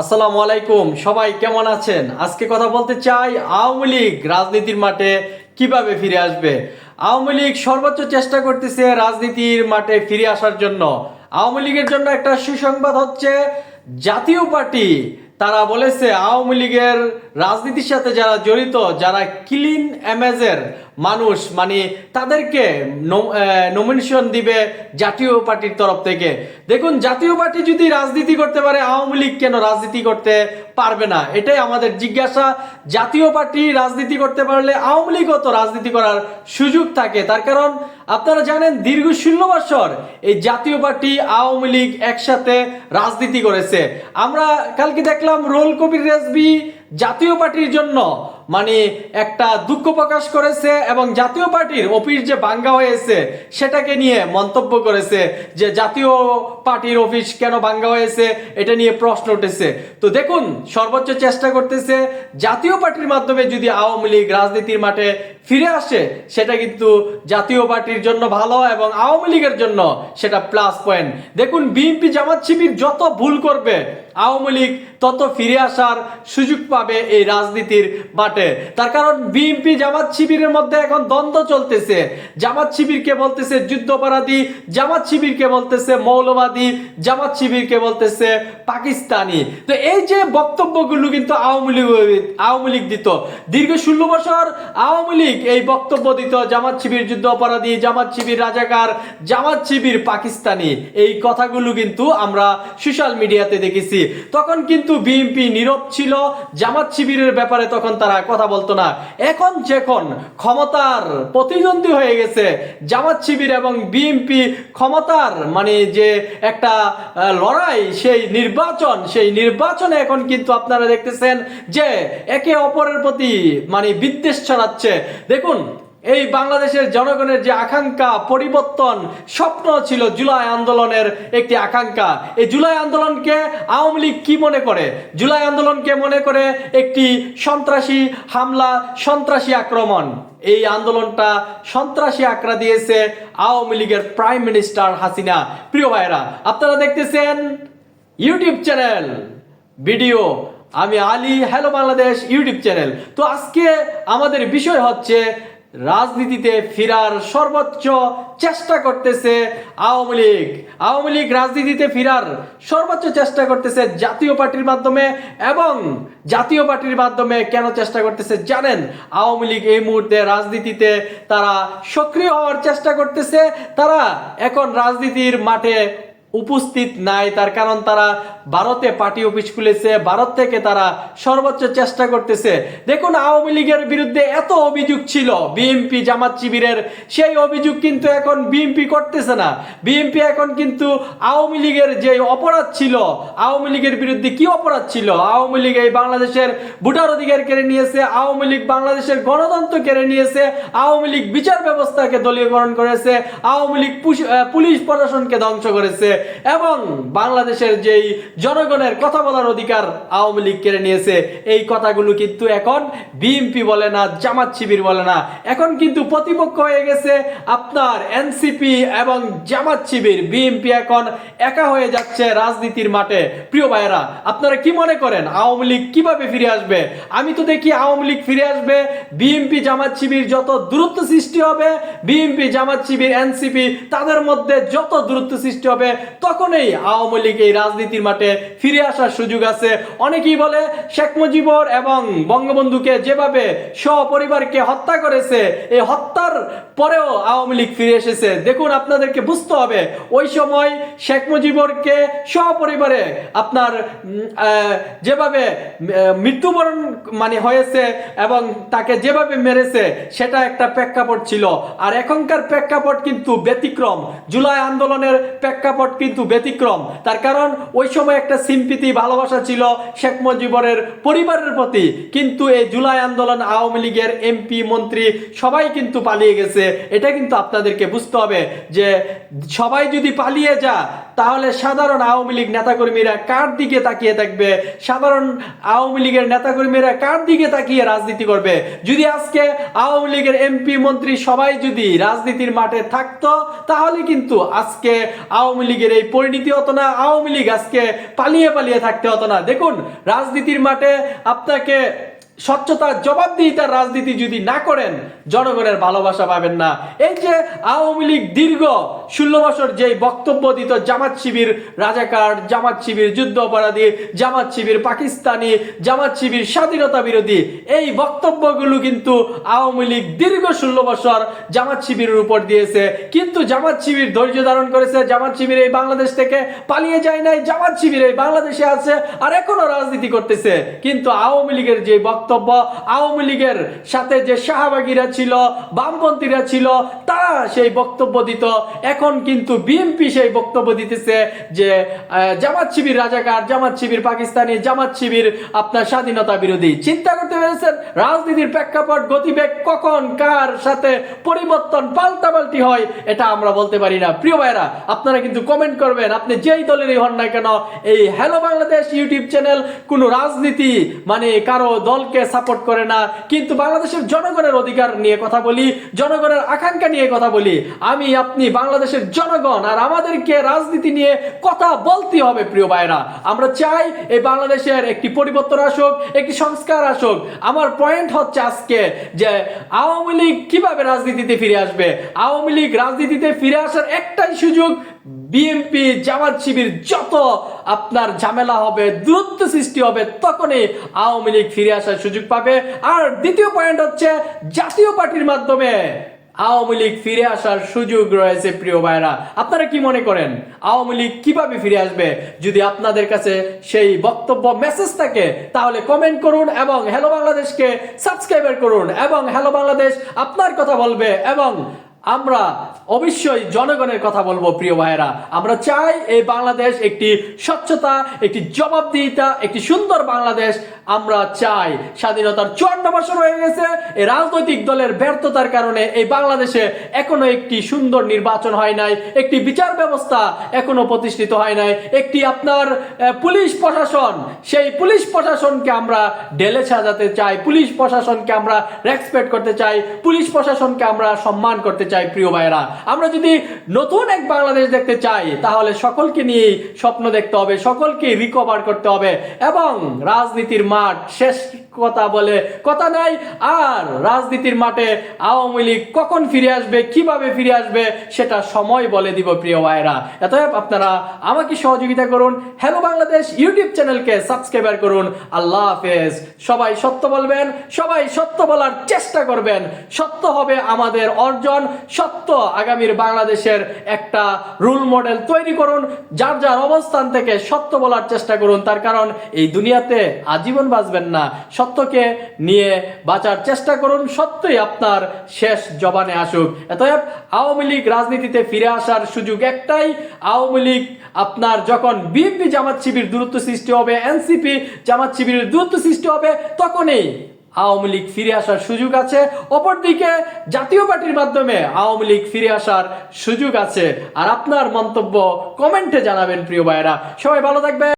আসসালামু আলাইকুম। সবাই কেমন আছেন? আজকে কথা বলতে চাই আওয়ামী লীগ রাজনীতির মাঠে কীভাবে ফিরে আসবে? আওয়ামী লীগ সর্বোচ্চ চেষ্টা করতেছে রাজনীতির মাঠে ফিরে আসার জন্য। আওয়ামী লীগের জন্য একটা সুসংবাদ হচ্ছে, জাতীয় পার্টি, তারা বলেছে আওয়ামী লীগের রাজনীতির সাথে যারা জড়িত, যারা ক্লিন এমেজের মানুষ মানে তাদেরকে নমিনেশন দিবে জাতীয় পার্টির তরফ থেকে। দেখুন, জাতীয় পার্টি যদি রাজনীতি করতে পারে, আওয়ামী লীগ কেন রাজনীতি করতে পারবে না? এটাই আমাদের জিজ্ঞাসা। জাতীয় পার্টি রাজনীতি করতে পারলে আওয়ামী লীগও তো রাজনীতি করার সুযোগ থাকে। তার কারণ, আপনারা জানেন, দীর্ঘ ষোলো বছর এই জাতীয় পার্টি আওয়ামী লীগ একসাথে রাজনীতি করেছে। আমরা কালকে দেখলাম, রোল কবির রেজবি জাতীয় পার্টির জন্য মানে একটা দুঃখ প্রকাশ করেছে এবং জাতীয় পার্টির অফিস যে ভাঙ্গা হয়েছে, সেটাকে নিয়ে মন্তব্য করেছে যে জাতীয় পার্টির অফিস কেন ভাঙ্গা হয়েছে, এটা নিয়ে প্রশ্ন উঠেছে। তো দেখুন, সর্বোচ্চ চেষ্টা করতেছে জাতীয় পার্টির মাধ্যমে যদি আওয়ামী লীগ রাজনীতির মাঠে ফিরে আসে, সেটা কিন্তু জাতীয় পার্টির জন্য ভালো এবং আওয়ামী লীগের জন্য সেটা প্লাস পয়েন্ট দেখুন, বিএনপি জামাত শিবির যত ভুল করবে, আওয়ামী লীগ তত ফিরে আসার সুযোগ পাবে এই রাজনীতির বাটে। তার কারণ, বিএনপি জামাত শিবিরের মধ্যে এখন দ্বন্দ্ব চলতেছে। জামাত শিবিরকে বলতেছে যুদ্ধপরাধী, জামাত শিবিরকে বলতেছে মৌলবাদী, জামাত শিবিরকে বলতেছে পাকিস্তানি। তো এই যে বক্তব্যগুলো কিন্তু আওয়ামী লীগ আওয়ামী লীগ দিত। দীর্ঘ ষোলো বছর আওয়ামী লীগ এই বক্তব্য দিত জামাত শিবির যুদ্ধ অপরাধী, জামাত শিবির রাজাকার, জামাত শিবির পাকিস্তানি। এই কথাগুলো কিন্তু আমরা সোশ্যাল মিডিয়াতে দেখেছি। তখন কিন্তু বিএনপি নীরব ছিল, জামাত শিবিরের ব্যাপারে তখন তারা কথা বলতো না। এখন যখন ক্ষমতার প্রতিদ্বন্দ্বী হয়ে গেছে, জামাত শিবির এবং বিএনপি ক্ষমতার মানে যে একটা লড়াই, সেই নির্বাচন, সেই নির্বাচনে এখন কিন্তু আপনারা দেখতেছেন যে একে অপরের প্রতি মানে বিদ্বেষ ছড়াচ্ছে। দেখুন, এই বাংলাদেশের জনগণের যে আকাঙ্ক্ষা, পরিবর্তন, স্বপ্ন ছিল জুলাই আন্দোলনের একটি আকাঙ্ক্ষা। এই জুলাই আন্দোলনকে আওয়ামী লীগ কি মনে করে? জুলাই আন্দোলনকে মনে করে একটি সন্ত্রাসী হামলা, সন্ত্রাসী আক্রমণ। এই আন্দোলনটা সন্ত্রাসী আঁকড়া দিয়েছে আওয়ামী লীগের প্রাইম মিনিস্টার হাসিনা। প্রিয় ভাইরা আপনারা দেখতেছেন ইউটিউব চ্যানেল ভিডিও আমি Ali hello Bangladesh YouTube channel. তো আজকে আমাদের বিষয় হচ্ছে রাজনীতিতে ফেরার সর্বোচ্চ চেষ্টা করতেছে আওয়ামী লীগ। আওয়ামী লীগ রাজনীতিতে ফেরার সর্বোচ্চ চেষ্টা করতেছে জাতীয় পার্টির মাধ্যমে এবং জাতীয় পার্টির মাধ্যমে কেন চেষ্টা করতেছে জানেন? আওয়ামী লীগ এই মুহূর্তে রাজনীতিতে তারা সক্রিয় হওয়ার চেষ্টা করতেছে। তারা এখন রাজনীতির মাঠে উপস্থিত নাই, তার কারণ তারা ভারতে পার্টি অফিস খুলেছে, ভারত থেকে তারা সর্বোচ্চ চেষ্টা করতেছে। দেখুন, আওয়ামী লীগের বিরুদ্ধে এত অভিযোগ ছিল বিএনপি জামাত শিবিরের সেই অভিযোগ কিন্তু এখন বিএনপি করতেছে না। বিএনপি এখন কিন্তু আওয়ামী লীগের যে অপরাধ ছিল, আওয়ামী লীগের বিরুদ্ধে কি অপরাধ ছিল? আওয়ামী লীগ এই বাংলাদেশের ভোটার অধিকার কেড়ে নিয়েছে, আওয়ামী লীগ বাংলাদেশের গণতন্ত্র কেড়ে নিয়েছে, আওয়ামী লীগ বিচার ব্যবস্থাকে দলীয়করণ করেছে, আওয়ামী লীগ পুলিশ প্রশাসনকে ধ্বংস করেছে। এবং বাংলাদেশের যেই জনগণের কথা বলার অধিকার আওয়ামী লীগ কেড়ে নিয়েছে, এই কথাগুলো কিন্তু এখন বিএনপি বলে না, জামাত শিবির বলে না। এখন কিন্তু প্রতিপক্ষ হয়ে গেছে আপনার এনসিপি এবং জামাত শিবির। বিএনপি এখন একা হয়ে যাচ্ছে রাজনীতির মাঠে। প্রিয় ভাইয়েরা, আপনারা কি মনে করেন, আওয়ামী লীগ কীভাবে ফিরে আসবে? আমি তো দেখি আওয়ামী লীগ ফিরে আসবে, বিএনপি, জামাত শিবির যত দূরত্ব সৃষ্টি হবে, বিএনপি, জামাত শিবির, এনসিপি, তাদের মধ্যে যত দূরত্ব সৃষ্টি হবে তখনই আওয়ামী লীগ এই রাজনীতির মাঠে ফিরে আসার সুযোগ আছে। অনেকেই বলে শেখ মুজিবর এবং বঙ্গবন্ধুকে যেভাবে সপরিবারকে হত্যা করেছে, এই হত্যার পরেও আওয়ামী লীগ ফিরে এসেছে। দেখুন, আপনাদেরকে বুঝতে হবে, ওই সময় শেখ মুজিবরকে সপরিবারে আপনার যেভাবে মৃত্যুবরণ মানে হয়েছে এবং তাকে যেভাবে মেরেছে, সেটা একটা প্রেক্ষাপট ছিল। আর এখনকার প্রেক্ষাপট কিন্তু ব্যতিক্রম। জুলাই আন্দোলনের প্রেক্ষাপট কিন্তু ব্যতিক্রম। তার কারণ, ওই সময় একটা সিম্পিতি, ভালোবাসা ছিল শেখ মুজিবরের পরিবারের প্রতি। কিন্তু এই জুলাই আন্দোলন আওয়ামী লীগের এমপি, মন্ত্রী সবাই কিন্তু পালিয়ে গেছে। এটা কিন্তু আপনাদেরকে বুঝতে হবে যে, সবাই যদি পালিয়ে যা তাহলে সাধারণ আওয়ামী লীগ নেতাকর্মীরা কার দিকে তাকিয়ে থাকবে? সাধারণ আওয়ামী লীগের নেতাকর্মীরা কার দিকে তাকিয়ে রাজনীতি করবে? যদি আজকে আওয়ামী লীগের এমপি, মন্ত্রী সবাই যদি রাজনীতির মাঠে থাকতো, তাহলে কিন্তু আজকে আওয়ামী লীগের লীগের এই পরিণতি হতো না, আওয়ামী লীগ আজকে পালিয়ে পালিয়ে থাকতে হতো না। দেখুন, রাজনীতির মাঠে আপনাকে স্বচ্ছতা জবাবদিহিতার রাজনীতি যদি না করেন, জনগণের ভালোবাসা পাবেন না। এই যে আওয়ামী লীগ দীর্ঘ ষোলো বছর যে বক্তব্য দিত, জামাত শিবির রাজাকার, জামাত শিবির যুদ্ধ অপরাধী, জামাত শিবির পাকিস্তানি, জামাত শিবির স্বাধীনতা বিরোধী, এই বক্তব্যগুলো কিন্তু আওয়ামী লীগ দীর্ঘ ষোলো বছর জামাত শিবিরের উপর দিয়েছে। কিন্তু জামাত শিবির ধৈর্য ধারণ করেছে, জামাত শিবির এই বাংলাদেশ থেকে পালিয়ে যায় নাই, জামাত শিবির এই বাংলাদেশে আছে, আর এখনও রাজনীতি করতেছে। কিন্তু আওয়ামী লীগের যে বক্তব্য আওয়ামী লীগের সাথে যে শাহবাগীরা ছিল, বামপন্থীরা ছিল, তারা সেই বক্তব্য দিত। এখন কিন্তু বিএনপি সেই বক্তব্য দিতেছে যে জামাত শিবির রাজাকার, জামাত শিবির পাকিস্তানি, জামাত শিবির আপনার স্বাধীনতা বিরোধী। চিন্তা করতে পেরেছেন? রাজনীতির প্রেক্ষাপট, গতিবেগ কখন, কার সাথে পরিবর্তন পাল্টাপাল্টি হয়, এটা আমরা বলতে পারি না। প্রিয় ভাইরা আপনারা কিন্তু কমেন্ট করবেন, আপনি যেই দলেরই হন না কেন, এই হ্যালো বাংলাদেশ ইউটিউব চ্যানেল কোনো রাজনীতি মানে কারও দলকে সাপোর্ট করে না। কিন্তু বাংলাদেশের জনগণের অধিকার নিয়ে কথা বলি, জনগণের আকাঙ্ক্ষা নিয়ে কথা বলি। আমি, আপনি বাংলাদেশের জনগণ, আর আমাদেরকে রাজনীতি নিয়ে কথা বলতে হবে, প্রিয় ভাইরা আমরা চাই এই বাংলাদেশের একটি পরিবর্তন আসুক, একটি সংস্কার আসুক। আমার পয়েন্ট হচ্ছে আজকে যে আওয়ামী লীগ কীভাবে রাজনীতিতে ফিরে আসবে? আওয়ামী লীগ রাজনীতিতে ফিরে আসার একটাই সুযোগ বিএনপি জামাত শিবির যত আপনার ঝামেলা হবে, দূরত্ব সৃষ্টি হবে, তখনই আওয়ামী লীগ ফিরে আসার সুযোগ পাবে। আর দ্বিতীয় পয়েন্ট হচ্ছে জাতীয় পার্টির মাধ্যমে আওয়ামী লীগ ফিরে আসার সুযোগ রয়েছে, প্রিয় ভাইরা আপনারা কি মনে করেন? আওয়ামী লীগ কীভাবে ফিরে আসবে? যদি আপনাদের কাছে সেই বক্তব্য মেসেজ থাকে, তাহলে কমেন্ট করুন এবং হ্যালো বাংলাদেশকে সাবস্ক্রাইবার করুন এবং হ্যালো বাংলাদেশ আপনার কথা বলবে এবং আমরা অবশ্যই জনগণের কথা বলব, প্রিয় ভাইয়েরা। আমরা চাই এই বাংলাদেশ একটি স্বচ্ছতা, একটি জবাবদিহিতা, একটি সুন্দর বাংলাদেশ। আমরা চাই স্বাধীনতার চুয়ান্ন বছর হয়ে গেছে, এই রাজনৈতিক দলের ব্যর্থতার কারণে এই বাংলাদেশে এখনও একটি সুন্দর নির্বাচন হয় নাই, একটি বিচার ব্যবস্থা এখনও প্রতিষ্ঠিত হয় নাই। একটি আপনার পুলিশ প্রশাসন, সেই পুলিশ প্রশাসনকে আমরা ঢেলে সাজাতে চাই, পুলিশ প্রশাসনকে আমরা রেসপেক্ট করতে চাই, পুলিশ প্রশাসনকে আমরা সম্মান করতে চাই। প্রিয় ভাইয়েরা। আমরা যদি নতুন এক বাংলাদেশ দেখতে চাই, তাহলে সকলকে নিয়ে স্বপ্ন দেখতে হবে, সকলকে রিকভার করতে হবে এবং রাজনীতির মাঠ শেষ কথা বলে কথা নাই, আর রাজনীতির মাঠে আওয়ামী লীগ কখন ফিরে আসবে, কীভাবে ফিরে আসবে, সেটা সময় বলে দিব, প্রিয় ভাইয়েরা। এতএব আপনারা আমাকে সহযোগিতা করুন হ্যালো বাংলাদেশ ইউটিউব চ্যানেলকে সাবস্ক্রাইবার করুন। আল্লাহ হাফেজ। সবাই সত্য বলবেন, সবাই সত্য বলার চেষ্টা করবেন। সত্য হবে আমাদের অর্জন সত্য আগামীর বাংলাদেশের একটা রুল মডেল তৈরি করুন, যার যার অবস্থান থেকে সত্য বলার চেষ্টা করুন। তার কারণ, এই দুনিয়াতে আজীবন বাঁচবেন না। সত্যকে নিয়ে বাঁচার চেষ্টা করুন, সত্যই আপনার শেষ জবানে আসুক। এতএব আওয়ামী লীগ রাজনীতিতে ফিরে আসার সুযোগ একটাই, আওয়ামী লীগ আপনার যখন বিএনপি জামাত শিবির দূরত্ব সৃষ্টি হবে, এনসিপি জামাত শিবিরের দূরত্ব সৃষ্টি হবে, তখনই আওয়ামী লীগ ফিরে আসার সুযোগ আছে। অপরদিকে জাতীয় পার্টির মাধ্যমে আওয়ামী লীগ ফিরে আসার সুযোগ আছে। আর আপনার মন্তব্য কমেন্টে জানাবেন, প্রিয় ভাইয়েরা। সবাই ভালো থাকবে